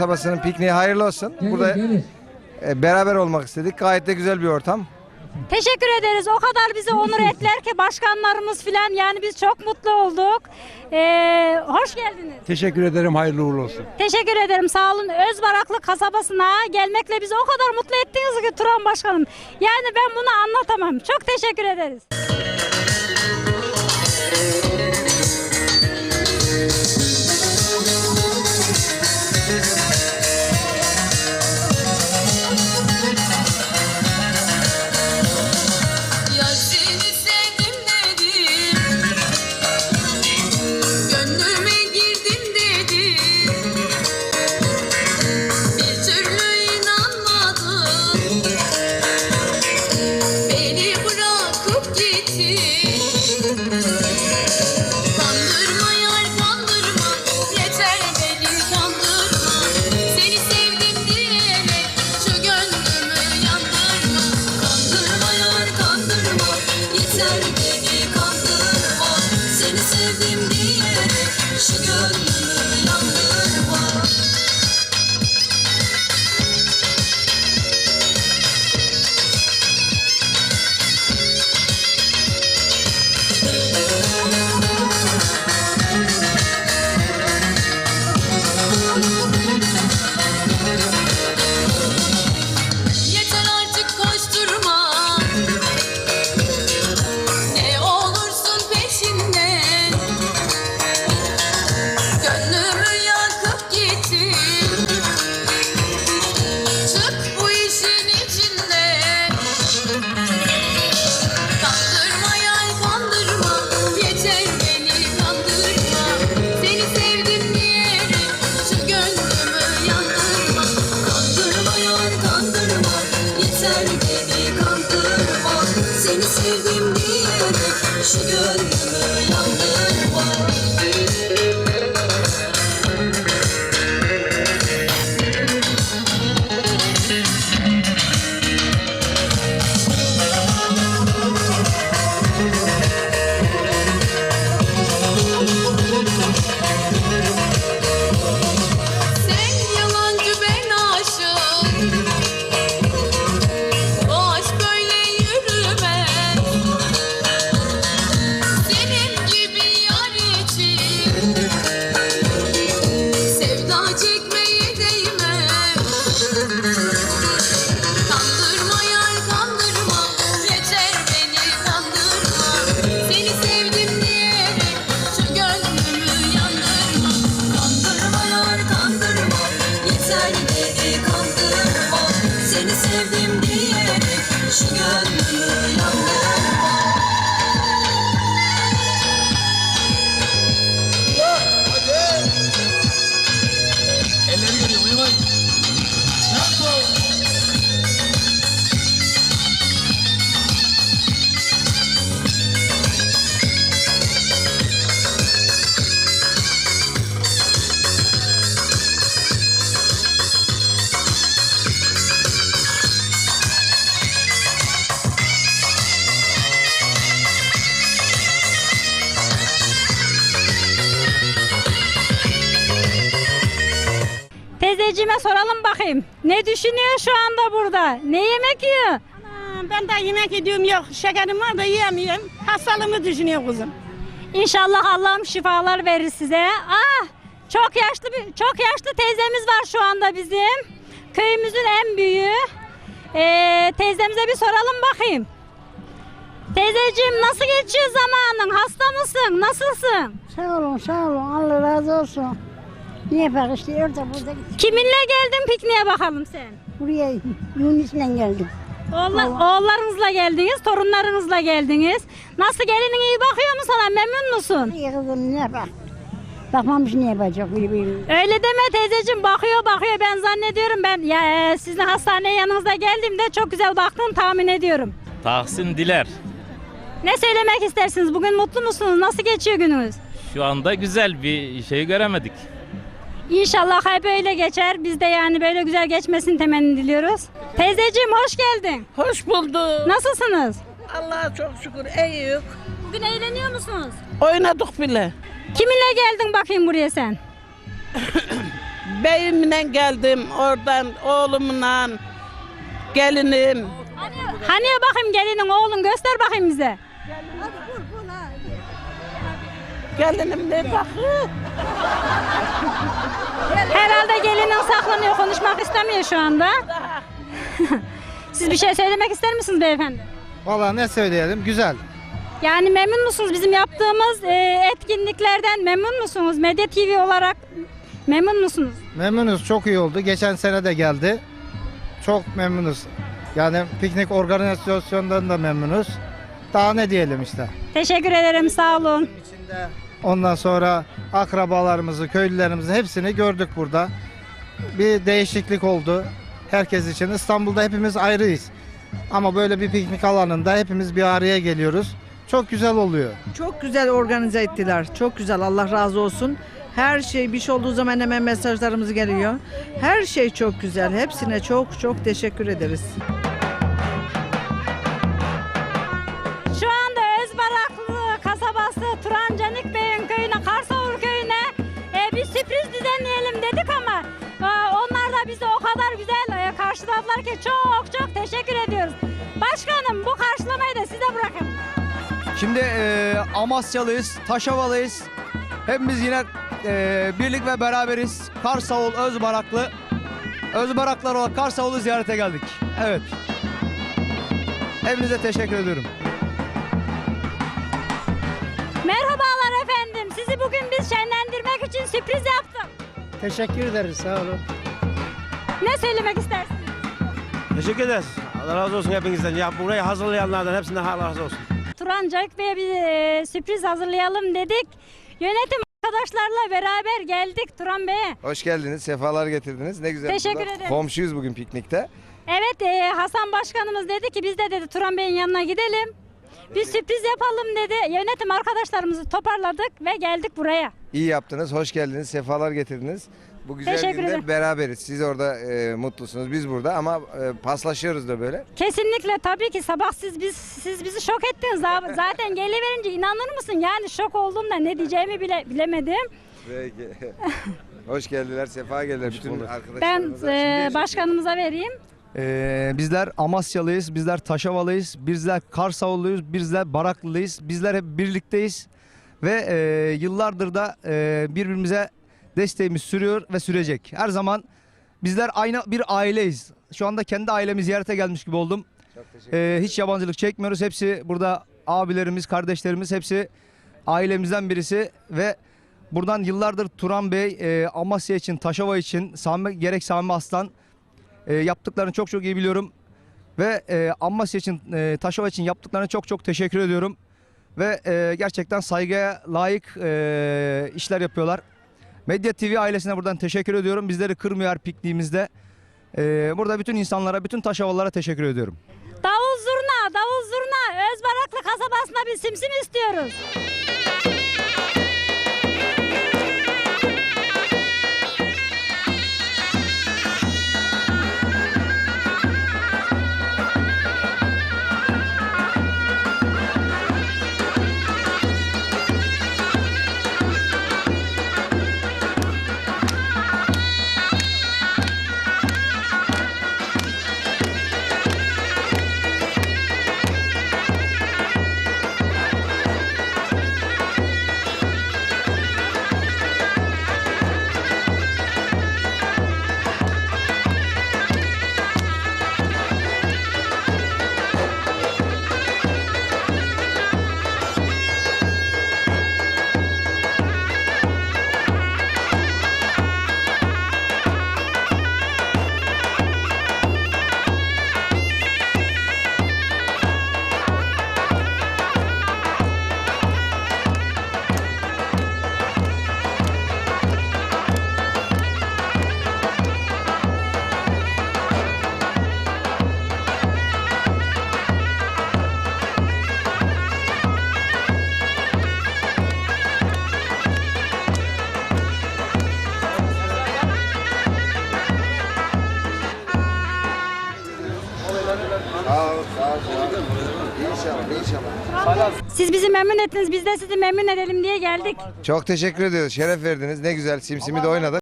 Kasabasının pikniği hayırlı olsun. Burada e, beraber olmak istedik. Gayet de güzel bir ortam. Teşekkür ederiz. O kadar bizi onur ettiler ki başkanlarımız filan yani biz çok mutlu olduk. Ee, hoş geldiniz. Teşekkür ederim. Hayırlı uğurlu olsun. Teşekkür ederim. Sağ olun. Özbaraklı kasabasına gelmekle bizi o kadar mutlu ettiniz ki Turan Başkanım. Yani ben bunu anlatamam. Çok teşekkür ederiz. Teyzeciğime soralım bakayım. Ne düşünüyor şu anda burada? Ne yemek yiyor? Aa, Ben de yemek yediğim yok. Şekerim var da yiyemiyorum. Hastalığımı düşünüyor kızım. İnşallah Allah'ım şifalar verir size. Ah! Çok yaşlı bir çok yaşlı teyzemiz var şu anda bizim. Köyümüzün en büyüğü. Ee, teyzemize bir soralım bakayım. Teyzeciğim nasıl geçiyor zamanın? Hasta mısın? Nasılsın? Sağ olun, sağ olun. Allah razı olsun. Niye bak işte orada burada Kiminle geldin pikniğe bakalım sen? buraya Yunus'la geldim. Oğla, oğullarınızla geldiniz, torunlarınızla geldiniz. Nasıl gelinin iyi bakıyor mu sana? Memnun musun? İyi kızım ne bak. Bakmamış ne yapacak birbirini. Öyle deme teyzeciğim bakıyor bakıyor ben zannediyorum ben ya e, sizin hastaneye yanınıza geldiğimde çok güzel baktın tahmin ediyorum. Tahsin Diler. Ne söylemek istersiniz? Bugün mutlu musunuz? Nasıl geçiyor gününüz? Şu anda güzel bir şey göremedik. İnşallah hep böyle geçer. Biz de yani böyle güzel geçmesini temenni diliyoruz. Teyzeciğim hoş geldin. Hoş bulduk. Nasılsınız? Allah'a çok şükür iyiyiz. Bugün eğleniyor musunuz? Oynadık bile. Kiminle geldin bakayım buraya sen? Beyimle geldim oradan oğlumla gelinim. Hani bakayım gelinin oğlun göster bakayım bize. Gelinim ne bakı? Herhalde gelinin saklanıyor konuşmak istemiyor şu anda. Siz bir şey söylemek ister misiniz beyefendi? Valla ne söyleyelim güzel. Yani memnun musunuz bizim yaptığımız e, etkinliklerden memnun musunuz? Medya TV olarak memnun musunuz? Memnunuz çok iyi oldu. Geçen sene de geldi. Çok memnunuz. Yani piknik organizasyonundan da memnunuz. Daha ne diyelim işte. Teşekkür ederim sağ olun. Ondan sonra akrabalarımızı, köylülerimizi hepsini gördük burada. Bir değişiklik oldu herkes için. İstanbul'da hepimiz ayrıyız. Ama böyle bir piknik alanında hepimiz bir araya geliyoruz. Çok güzel oluyor. Çok güzel organize ettiler. Çok güzel. Allah razı olsun. Her şey bir şey olduğu zaman hemen mesajlarımız geliyor. Her şey çok güzel. Hepsine çok çok teşekkür ederiz. Bizi o kadar güzel e, karşıladılar ki çok çok teşekkür ediyoruz. Başkanım bu karşılamayı da size bırakın. Şimdi e, Amasyalıyız, Taşovalıyız. Hepimiz yine e, birlik ve beraberiz. Karsavul Özbaraklı. Özbaraklar olarak Karsavul'u ziyarete geldik. Evet. Hepinize teşekkür ediyorum. Merhabalar efendim. Sizi bugün biz şenlendirmek için sürpriz yaptık. Teşekkür ederiz sağ olun. Ne söylemek istersiniz? Teşekkür ederiz. Allah razı olsun hepinizden. Ya burayı hazırlayanlardan hepsinden Allah razı olsun. Turancak Bey'e bir e, sürpriz hazırlayalım dedik. Yönetim arkadaşlarla beraber geldik Turan Bey'e. Hoş geldiniz, sefalar getirdiniz. Ne güzel. Teşekkür burada ederim. Komşuyuz bugün piknikte. Evet e, Hasan Başkanımız dedi ki biz de dedi Turan Bey'in yanına gidelim. Bir sürpriz yapalım dedi. Yönetim arkadaşlarımızı toparladık ve geldik buraya. İyi yaptınız, hoş geldiniz, sefalar getirdiniz. Bu güzel Teşekkür günde ederim. beraberiz. Siz orada e, mutlusunuz, biz burada ama e, paslaşıyoruz da böyle. Kesinlikle tabii ki sabah siz biz siz bizi şok ettiniz. Za- Zaten geliverince inanır mısın? Yani şok oldum da ne diyeceğimi bile bilemedim. Peki. hoş geldiler, sefa geldiler bütün Ben arkadaşlarımıza. e, Şimdi- başkanımıza vereyim. E, bizler Amasyalıyız, bizler Taşovalıyız, bizler Karsavulluyuz, bizler Baraklılıyız. Bizler hep birlikteyiz. Ve e, yıllardır da e, birbirimize desteğimiz sürüyor ve sürecek. Her zaman bizler aynı bir aileyiz. Şu anda kendi ailemi ziyarete gelmiş gibi oldum. Ee, hiç yabancılık çekmiyoruz. Hepsi burada abilerimiz, kardeşlerimiz hepsi ailemizden birisi ve buradan yıllardır Turan Bey e, Amasya için, Taşova için, Sami, gerek Sami Aslan e, yaptıklarını çok çok iyi biliyorum. Ve e, Amasya için, e, Taşova için yaptıklarını çok çok teşekkür ediyorum. Ve e, gerçekten saygıya layık e, işler yapıyorlar. Medya TV ailesine buradan teşekkür ediyorum. Bizleri kırmıyor pikniğimizde. E, burada bütün insanlara, bütün Taşovalılara teşekkür ediyorum. Davul zurna, davul zurna. Özbaraklı kasabasına bir simsim istiyoruz. İnşallah. Siz bizi memnun ettiniz. Biz de sizi memnun edelim diye geldik. Çok teşekkür ediyoruz. Şeref verdiniz. Ne güzel. Simsimi de oynadık.